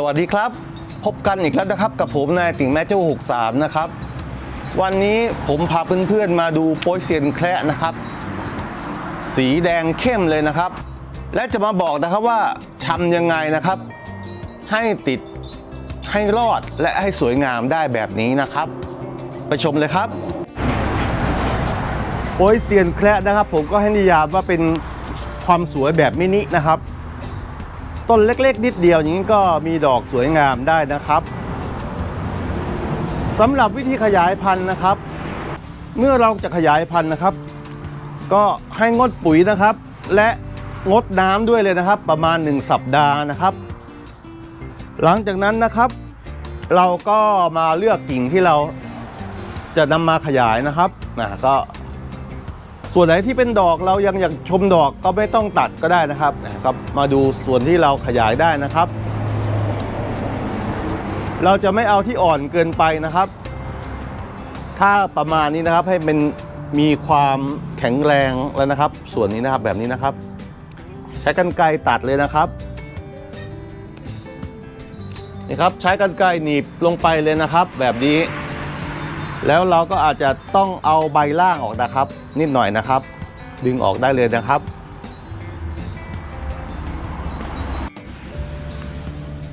สวัสดีครับ พบกันอีกแล้วนะครับ กับผมนายติ่งแม่เจ้า63 นะครับ วันนี้ผมพาเพื่อนๆมาดูโปยเซียนแคระนะครับ สีแดงเข้มเลยนะครับ และจะมาบอกนะครับว่าชำยังไงนะครับ ให้ติดให้รอดและให้สวยงามได้แบบนี้นะครับ ไปชมเลยครับโอยเซียนแคระนะครับ ผมก็ให้นิยามว่าเป็นความสวยแบบมินินะครับ ต้นเล็กๆ นิดเดียวอย่างนี้ก็มีดอกสวยงามได้นะครับสำหรับวิธีขยายพันธุ์นะครับ เมื่อเราจะขยายพันธุ์นะครับ ก็ให้งดปุ๋ยนะครับ และงดน้ำด้วยเลยนะครับ ประมาณ 1 สัปดาห์นะครับ หลังจากนั้นนะครับ เราก็มาเลือกกิ่งที่เราจะนำมาขยายนะครับนะก็ ส่วนไหนที่เป็นดอกเรายังอยากชมดอกก็ไม่ต้องตัดก็ได้นะครับนะครับ มาดูส่วนที่เราขยายได้นะครับ เราจะไม่เอาที่อ่อนเกินไปนะครับ ถ้าประมาณนี้นะครับให้เป็นมีความแข็งแรงแล้วนะครับ ส่วนนี้นะครับแบบนี้นะครับ ใช้กรรไกรตัดเลยนะครับนี่ครับใช้กรรไกรหนีบลงไปเลยนะครับ แบบนี้ แล้วเราก็อาจจะต้องเอาใบล่างออกนะครับ นิดหน่อยนะครับ ดึงออกได้เลยนะครับ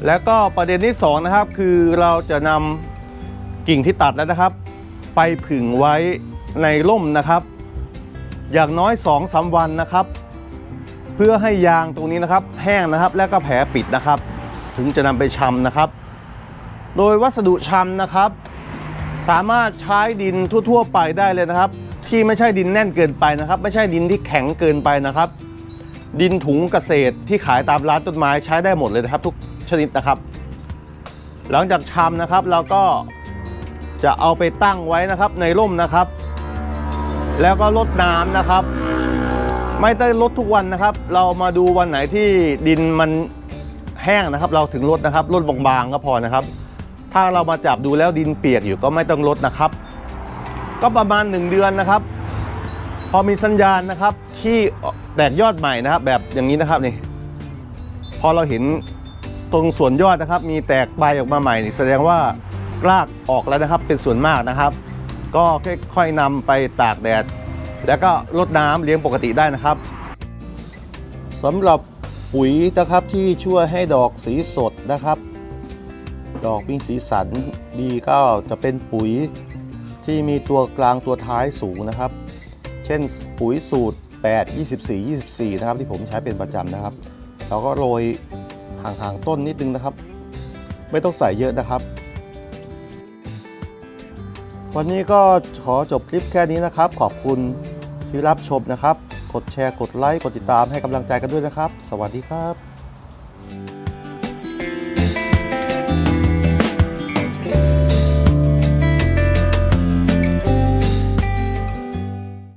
แล้วก็ประเด็นที่สองนะครับคือเราจะนำกิ่งที่ตัดแล้วนะครับ ไปผึ่งไว้ในร่มนะครับ อย่างน้อย2อสาวันนะครับ เพื่อให้ยางตรงนี้นะครับ แห้งนะครับแล้วก็แผลปิดนะครับ ถึงจะนำไปชำนะครับ โดยวัสดุชำนะครับ สามารถใช้ดินทั่ว ๆ ไปได้เลยนะครับ ที่ไม่ใช่ดินแน่นเกินไปนะครับ ไม่ใช่ดินที่แข็งเกินไปนะครับ ดินถุงเกษตรที่ขายตามร้านต้นไม้ใช้ได้หมดเลยนะครับ ทุกชนิดนะครับ หลังจากชำนะครับเราก็จะเอาไปตั้งไว้นะครับในร่มนะครับ แล้วก็ลดน้ำนะครับ ไม่ได้ลดทุกวันนะครับ เรามาดูวันไหนที่ดินมันแห้งนะครับ เราถึงลดนะครับลดบางๆก็พอนะครับ ถ้าเรามาจับดูแล้วดินเปียกอยู่ก็ไม่ต้องลดนะครับ ก็ประมาณ 1 เดือนนะครับ พอมีสัญญาณนะครับที่แตกยอดใหม่นะครับ แบบอย่างนี้นะครับนี่พอเราเห็นตรงส่วนยอดนะครับ มีแตกใบออกมาใหม่นี่แสดงว่ากลากออกแล้วนะครับเป็นส่วนมากนะครับ ก็ค่อยๆนำไปตากแดด แล้วก็รดน้ำเลี้ยงปกติได้นะครับสำหรับปุ๋ยนะครับที่ช่วยให้ดอกสีสดนะครับ ดอกมีสีสันดีก็จะเป็นปุ๋ยที่มีตัวกลางตัวท้ายสูงนะครับ เช่นปุ๋ยสูตร 8 24 24 นะครับ ที่ผมใช้เป็นประจำนะครับ เราก็โรยห่างๆต้นนิดนึงนะครับ ไม่ต้องใส่เยอะนะครับ วันนี้ก็ขอจบคลิปแค่นี้นะครับ ขอบคุณที่รับชมนะครับ กดแชร์กดไลค์กดติดตามให้กำลังใจกันด้วยนะครับ สวัสดีครับ